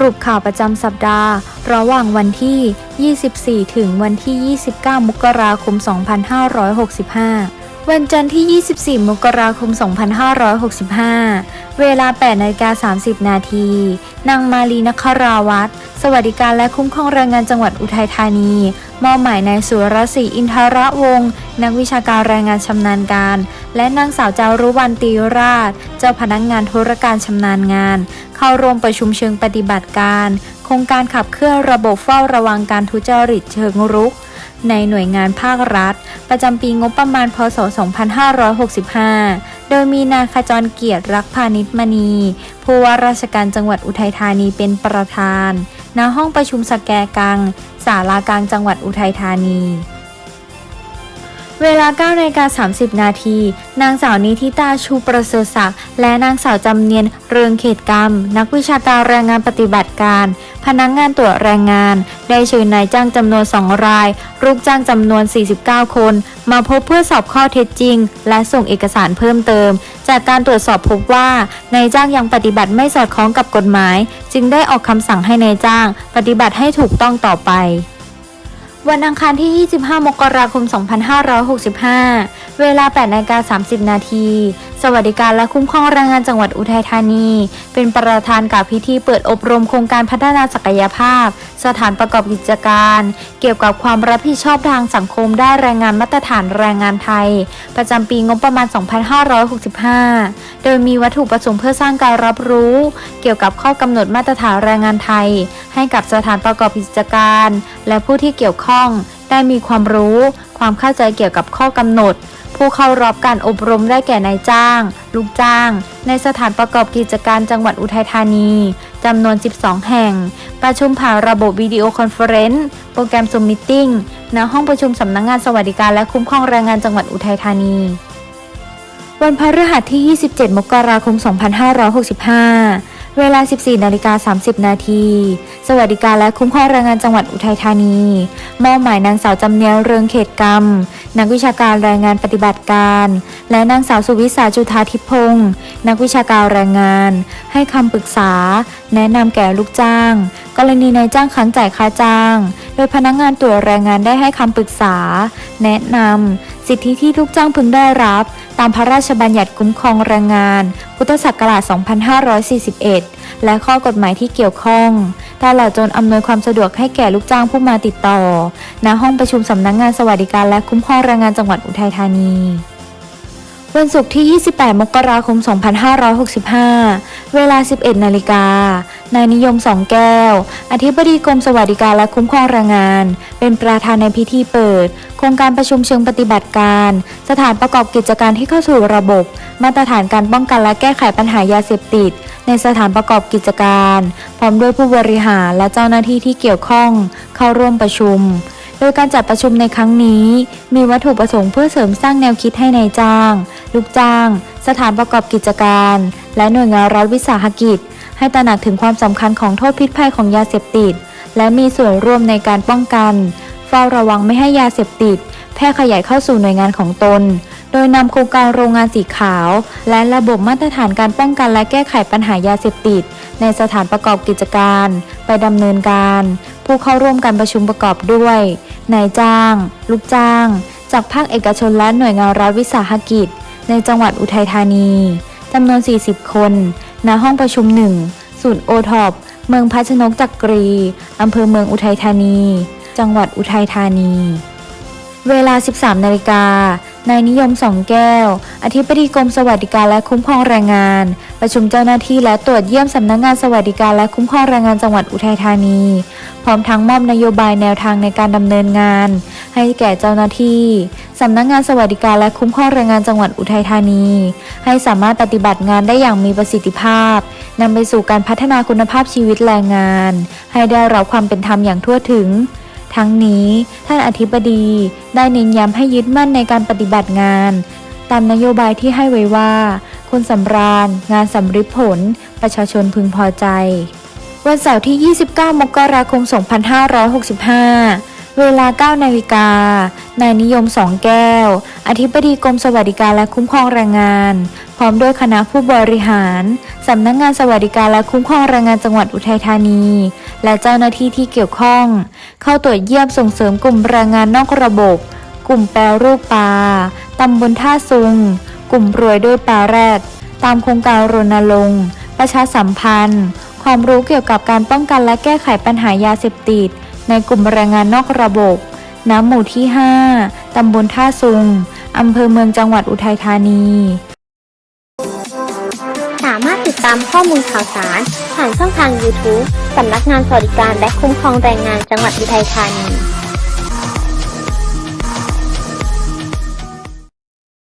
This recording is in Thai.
สรุปข่าวประจำสัปดาห์ ระหว่างวันที่ 24 ถึงวันที่ 29 มกราคม 2565 วันจันทร์ที่ 24 มกราคม 2565 เวลา 8นาฬิกา30 นาที นางมาลีนคราวัตรสวัสดิการและคุ้มครองแรงงานจังหวัดอุทัยธานี มอบหมายนายสุรศรีอินทระวงศ์นักวิชาการแรงงานชำนาญการ และนางสาวจารุวรรณตีราช เจ้าพนักงานธุรการชำนาญงาน เข้าร่วมประชุมเชิงปฏิบัติการ โครงการขับเคลื่อนระบบเฝ้าระวังการทุจริตเชิงรุก ในหน่วยงานภาครัฐ ประจำปีงบประมาณพศ 2565 โดยมีนายขจรเกียรติรักพาณิชมณี ผู้ว่าราชการจังหวัดอุทัยธานีเป็นประธาน ณ ห้องประชุมสแกกัง ศาลากลางจังหวัดอุทัยธานี เวลา9นาฬิกา30 นาที นางสาวนิธิตาชูประเสริฐศักดิ์และนางสาวจำเนียนเรืองเขตกรรม นักวิชาการแรงงานปฏิบัติการ พนักงงานตรวจแรงงาน ได้เชิญนายจ้างจำนวน 2 ราย ลูกจ้างจำนวน 49 คน มาพบเพื่อสอบข้อเท็จจริง และส่งเอกสารเพิ่มเติม จากการตรวจสอบพบว่านายจ้างยังปฏิบัติไม่สอดคล้องกับกฎหมาย จึงได้ออกคำสั่งให้นายจ้าง ปฏิบัติให้ถูกต้องต่อไป วันอังคารที่ 25 มกราคม 2565 เวลา8นาฬิกา30 นาที สวัสดิการและคุ้มครองแรงงานจังหวัดอุทัยธานี เป็นประธานกับพิธีเปิดอบรมโครงการพัฒนาศักยภาพ สถานประกอบกิจการ เกี่ยวกับความรับผิดชอบทางสังคมด้านแรงงานมาตรฐานแรงงานไทย ประจำปีงบประมาณ 2565 โดยมีวัตถุประสงค์เพื่อสร้างการรับรู้ เกี่ยวกับข้อกำหนดมาตรฐานแรงงานไทย ให้กับสถานประกอบกิจการ และผู้ที่เกี่ยวข้องได้มีความรู้ ความเข้าใจเกี่ยวกับข้อกำหนด ผู้เข้ารับการอบรมได้แก่นายจ้าง ลูกจ้าง ในสถานประกอบกิจการจังหวัดอุทัยธานีจำนวน 12 แห่ง ประชุมผ่านระบบวิดีโอคอนเฟอเรนซ์โปรแกรมซูมมิทติ้งณห้องประชุมสำนักงงานสวัสดิการและคุ้มครองแรงงานจังหวัดอุทัยธานีวันพฤหัสที่ 27 มกราคม 2565 เวลา 14 นาฬิกา 30 นาที สวัสดิการและคุ้มครองแรงงานจังหวัดอุทัยธานี มอบหมายนางสาวจำเนียนเรืองเขตกรรม นักวิชาการแรงงานปฏิบัติการ และนางสาวสุวิสาจุธาทิพพงศ์นักวิชาการแรงงาน ให้คำปรึกษา แนะนำแก่ลูกจ้าง กรณีนายจ้างค้างจ่ายค่าจ้าง โดยพนักงานตรวจแรงงานได้ให้คำปรึกษา แนะนำ สิทธิที่ลูกจ้างพึงได้รับ ตามพระราชบัญญัติคุ้มครองแรงงาน พุทธศักราช 2541 และข้อกฎหมายที่เกี่ยวข้องตลอดจนอำนวยความสะดวกให้แก่ลูกจ้างผู้มาติดต่อ ณ ห้องประชุมสำนักงงานสวัสดิการและคุ้มครองแรงงานจังหวัดอุทัยธานีวันศุกร์ที่ 28 มกราคม 2565 เวลา 11 นาฬิกา นายนิยมสองแก้ว อธิบดีกรมสวัสดิการและคุ้มครองแรงงาน เป็นประธานในพิธีเปิด โครงการประชุมเชิงปฏิบัติการ สถานประกอบกิจการที่เข้าสู่ระบบ มาตรฐานการป้องกันและแก้ไขปัญหายาเสพติด ในสถานประกอบกิจการ พร้อมด้วยผู้บริหารและเจ้าหน้าที่ที่เกี่ยวข้อง เข้าร่วมประชุมโดยการจัดประชุมในครั้งนี้ มีวัตถุประสงค์เพื่อเสริมสร้างแนวคิดให้ในายจ้าง ลูกจ้าง สถานประกอบกิจการ และหน่วยงานรัฐวิสาหกิจ ให้ตระหนักถึงความสำคัญของโทษพิษภัยของยาเสพติด และมีส่วนร่วมในการป้องกัน เฝ้าระวังไม่ให้ยาเสพติด แพร่ขยายเข้าสู่หน่วยงานของตน โดยนำโครงการโรงงานสีขาว และระบบมาตรฐานการป้องกันและแก้ไขปัญหายาเสพติด ในสถานประกอบกิจการ ไปดำเนินการ ผู้เข้าร่วมการประชุมประกอบด้วยนายจ้าง ลูกจ้าง จากภาคเอกชนและหน่วยงานรัฐวิสาหกิจ ในจังหวัดอุทัยธานีจำนวน 40 คน ณห้องประชุมหนึ่งศูนย์โอท็อปเมืองพัชนกจักรี อำเภอเมืองอุทัยธานี จังหวัดอุทัยธานี เวลา 13 นาฬิกา นายนิยมสองแก้ว อธิบดีกรมสวัสดิการและคุ้มครองแรงงาน ประชุมเจ้าหน้าที่และตรวจเยี่ยมสำนักงานสวัสดิการและคุ้มครองแรงงานจังหวัดอุทัยธานี พร้อมทั้งมอบนโยบายแนวทางในการดำเนินงาน ให้แก่เจ้าหน้าที่สำนักงานสวัสดิการและคุ้มครองแรงงานจังหวัดอุทัยธานี ให้สามารถปฏิบัติงานได้อย่างมีประสิทธิภาพนำไปสู่การพัฒนาคุณภาพชีวิตแรงงาน ให้ได้รับความเป็นธรรมอย่างทั่วถึง ทั้งนี้ท่านอธิบดีได้เน้นย้ำให้ยึดมั่นในการปฏิบัติงาน ตามนโยบายที่ให้ไว้ว่า คนสำราญ งานสำริดผล ประชาชนพึงพอใจวันเสาร์ที่ 29 มกราคม 2565 เวลา 9 นาฬิกา นายนิยมสองแก้ว อธิบดีกรมสวัสดิการและคุ้มครองแรงงาน พร้อมด้วยคณะผู้บริหาร สำนักงานสวัสดิการและคุ้มครองแรงงานจังหวัดอุทัยธานี และเจ้าหน้าที่ที่เกี่ยวข้อง เข้าตรวจเยี่ยมส่งเสริมกลุ่มแรงงานนอกระบบ กลุ่มแปรรูปปลาตำบลท่าซุง กลุ่มรวยด้วยปลาแรด ตามโครงการรณรงค์ประชาสัมพันธ์ ความรู้เกี่ยวกับการป้องกันและแก้ไขปัญหายาเสพติด ในกลุ่มแรงงานนอกระบบ น้ำหมู่ที่ 5 ตำบลท่าซุง อำเภอเมืองจังหวัดอุทัยธานี สามารถติดตามข้อมูลข่าวสาร ผ่านช่องทาง YouTube สำนักงานสวัสดิการและคุ้มครองแรงงานจังหวัดอุทัยธานี